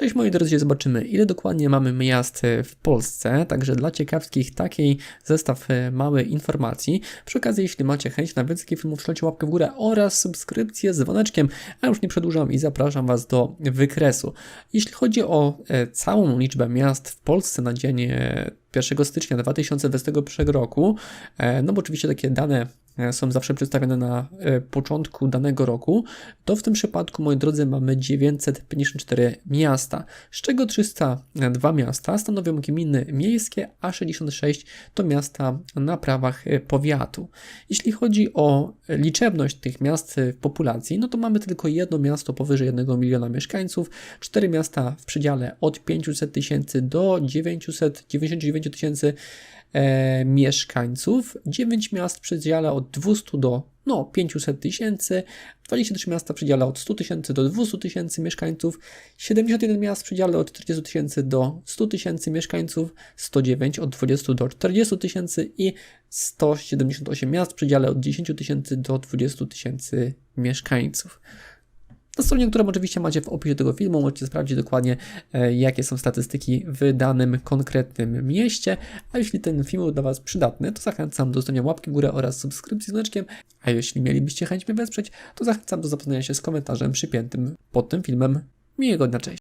Cześć moi drodzy, zobaczymy ile dokładnie mamy miast e, w Polsce, także dla ciekawskich taki zestaw e, mały informacji. Przy okazji, jeśli macie chęć na więcej filmów, strzelcie łapkę w górę oraz subskrypcję z dzwoneczkiem, a już nie przedłużam i zapraszam Was do wykresu. Jeśli chodzi o e, całą liczbę miast w Polsce na dzień e, 1 stycznia 2021 roku, no bo oczywiście takie dane są zawsze przedstawione na e, początku danego roku, to w tym przypadku, moi drodzy, mamy 954 miasta, z czego 302 miasta stanowią gminy miejskie, a 66 to miasta na prawach e, powiatu. Jeśli chodzi o liczebność tych miast w populacji, no to mamy tylko jedno miasto powyżej 1 miliona mieszkańców, cztery miasta w przedziale od 500 tysięcy do 999 tysięcy e, mieszkańców, 9 miast w przedziale od 200 do no, 500 tysięcy, 23 miasta w przedziale od 100 tysięcy do 200 tysięcy mieszkańców, 71 miast w przedziale od 40 tysięcy do 100 tysięcy mieszkańców, 109 od 20 do 40 tysięcy i 178 miast w przedziale od 10 tysięcy do 20 tysięcy mieszkańców. Na stronie, którą oczywiście macie w opisie tego filmu, możecie sprawdzić dokładnie, e, jakie są statystyki w danym konkretnym mieście. A jeśli ten film był dla Was przydatny, to zachęcam do zostawienia łapki w górę oraz subskrypcji z dzwoneczkiem. A jeśli mielibyście chęć mnie wesprzeć, to zachęcam do zapoznania się z komentarzem przypiętym pod tym filmem. Miłego dnia, cześć!